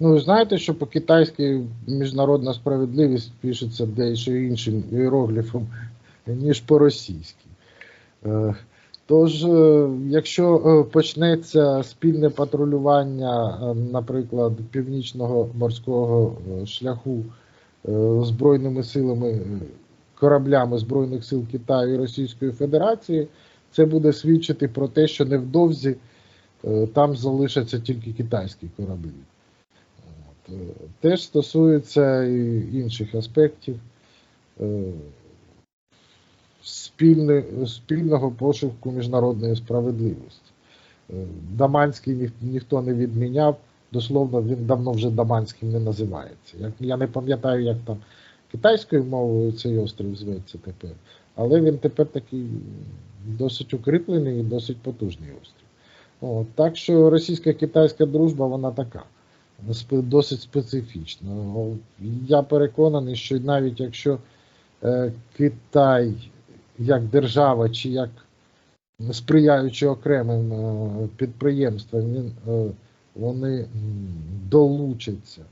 Ну, ви знаєте, що по-китайськи міжнародна справедливість пишеться дещо іншим іерогліфом, ніж по-російськи. Е, Тож, е, якщо е, почнеться спільне патрулювання, наприклад, північного морського шляху збройними силами, кораблями Збройних сил Китаю і Російської Федерації, це буде свідчити про те, що невдовзі там залишаться тільки китайські кораблі. Е, Теж стосується і інших аспектів е, спільного пошуку міжнародної справедливості. Е, Даманський ніх, ніхто не відміняв, дословно він давно вже Даманським не називається. Я не пам'ятаю, як там китайською мовою цей острів зветься тепер, але він тепер такий досить укріплений і досить потужний острів. От, так що російсько-китайська дружба, вона така досить специфічна. О, Я переконаний, що навіть якщо е, Китай як держава чи як сприяючи окремим е, підприємствам, е, вони долучаться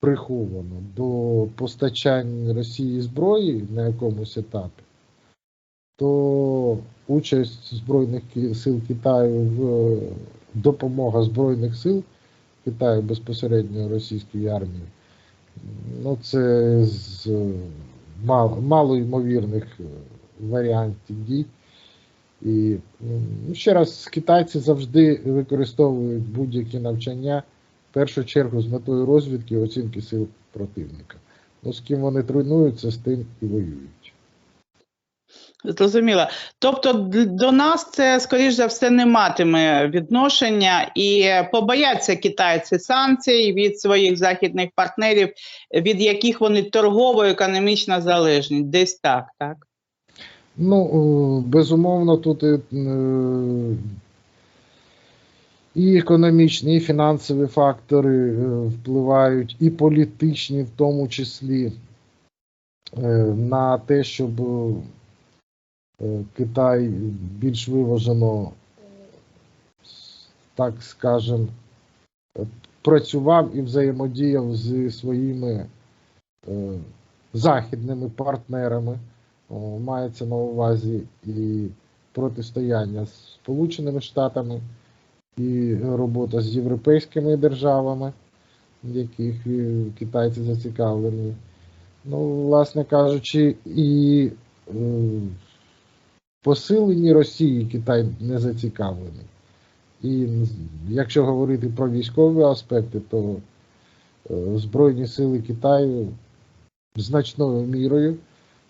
приховано до постачання Росії зброї на якомусь етапі, то участь Збройних сил Китаю в допомога Збройних сил Китаю безпосередньо російської армії, ну це з е, мало, малоймовірних е, варіантів дій. І ну, ще раз, китайці завжди використовують будь-які навчання в першу чергу з метою розвідки і оцінки сил противника. Ну, з ким вони тренуються, з тим і воюють. Зрозуміло. Тобто до нас це, скоріш за все, не матиме відношення і побояться китайці санкцій від своїх західних партнерів, від яких вони торгово-економічно залежні. Десь так, так? Ну, е, безумовно, тут і, е, і економічні, і фінансові фактори е, впливають, і політичні, в тому числі, на те, щоб Китай більш виважено, так скажем, е, працював і взаємодіяв зі своїми е, західними партнерами. Мається на увазі і протистояння з Сполученими Штатами, і робота з європейськими державами, в яких е, китайці зацікавлені. Ну, власне кажучи, і е, посиленні Росії Китай не зацікавлений. І якщо говорити про військові аспекти, то е, Збройні сили Китаю значною мірою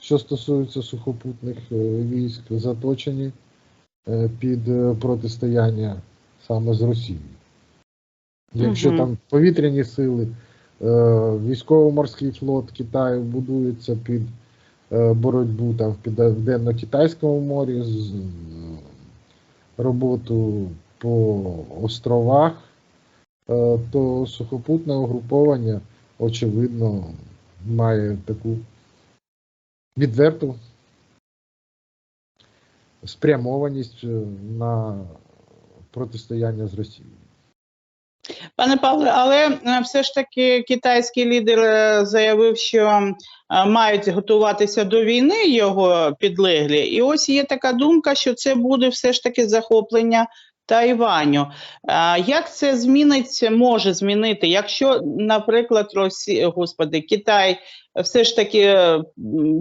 що стосується сухопутних е, військ, заточені е, під протистояння саме з Росією. Якщо там повітряні сили, військово-морський флот Китаю будується під боротьбу там в Південно-Китайському морі, е, роботу по островах, е, то сухопутне угруповання, очевидно, має таку відверту спрямованість е, на протистояння з Росією. Пане Павле, але е, все ж таки китайський лідер е, заявив, що е, мають готуватися до війни його підлеглі. І ось є така думка, що це буде все ж таки захоплення Тайваню. Як це зміниться, може змінити, якщо, наприклад, Росія, господи, Китай все ж таки е,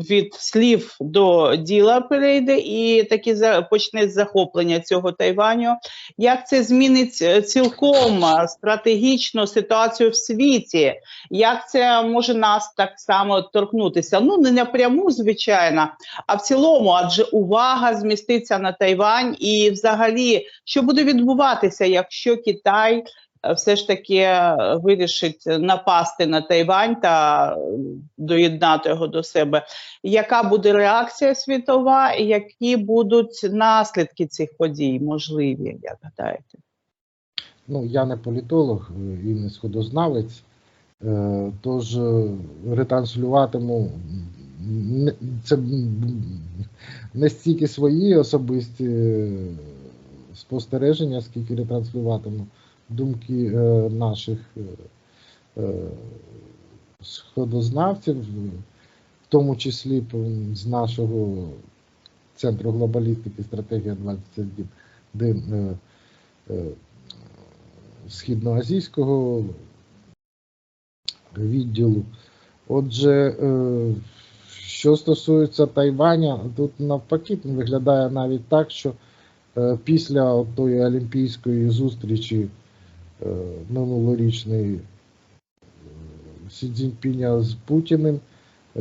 від слів до діла перейде і таки почне захоплення цього Тайваню, як це змінить е, цілком е, стратегічну ситуацію в світі? Як це може нас так само торкнутися? Ну не напряму, звичайно, а в цілому, адже увага зміститься на Тайвань, і взагалі, що буде відбуватися, якщо Китай все ж таки е, вирішить напасти на Тайвань та е, доєднати його до себе? Яка буде реакція світова, і які будуть наслідки цих подій можливі, як гадаєте? Ну, я не політолог е, і не сходознавець, тож ретранслюватиму це не стільки свої особисті спостереження, скільки ретранслюватиму думки е, наших е, е, сходознавців, в тому числі з нашого центру глобалістики стратегія 21 е, е, східноазійського відділу. Отже, що стосується Тайваня, тут навпаки виглядає навіть так, що після тої олімпійської зустрічі е, минулорічної е, Сі Цзіньпіня з Путіним, е,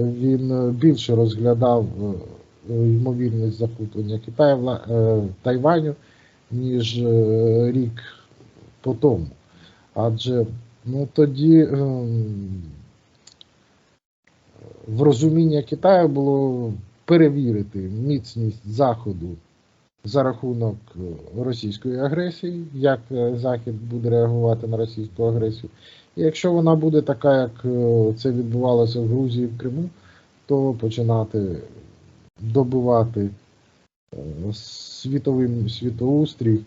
він більше розглядав ймовірність захоплення Китаю Тайваню, ніж рік по тому. Адже ну, тоді ем, в розуміння Китаю було перевірити міцність Заходу за рахунок е, російської агресії, як е, Захід буде реагувати на російську агресію. І якщо вона буде така, як е, це відбувалося в Грузії в Криму, то починати добивати світовим світоустрій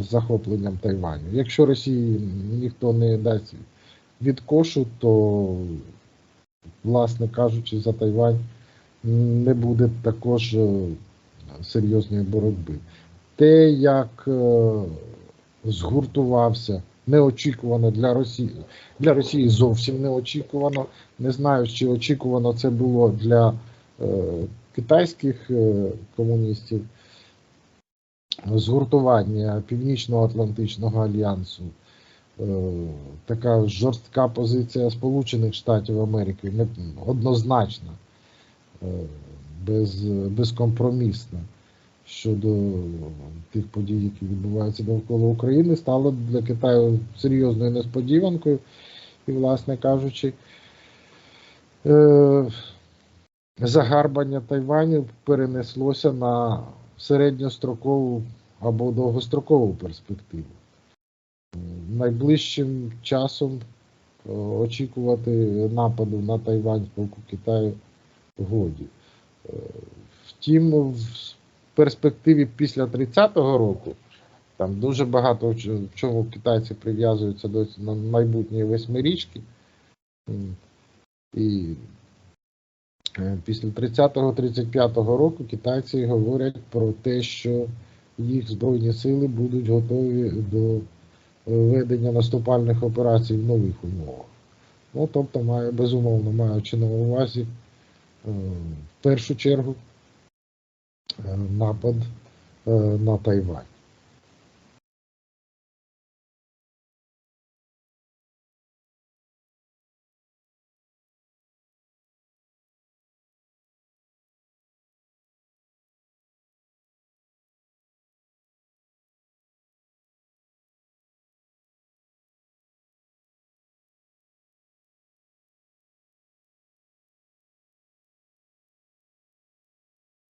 з захопленням Тайваню. Якщо Росії ніхто не дасть відкошу, то, власне кажучи, за Тайвань не буде також серйозної боротьби. Те, як е, згуртувався неочікувано для Росії, для Росії зовсім неочікувано. Не знаю, чи очікувано це було для е, китайських е, комуністів. Згуртування Північно-Атлантичного альянсу, така жорстка позиція Сполучених Штатів Америки, однозначна, без, безкомпромісна щодо тих подій, які відбуваються довкола України, стало для Китаю серйозною несподіванкою. І, власне кажучи, е, загарбання Тайваню перенеслося на середньострокову або довгострокову перспективу. Найближчим часом е, очікувати нападу на Тайвань з боку Китаю годі. Втім, в перспективі після 30-го року там дуже багато в чому китайці прив'язуються до майбутньої восьмирічки. І е, після 30-35 року китайці говорять про те, що їх збройні сили будуть готові до е, ведення наступальних операцій в нових умовах. Ну, тобто, має, безумовно, маючи на увазі в першу чергу е, напад е, на Тайвань.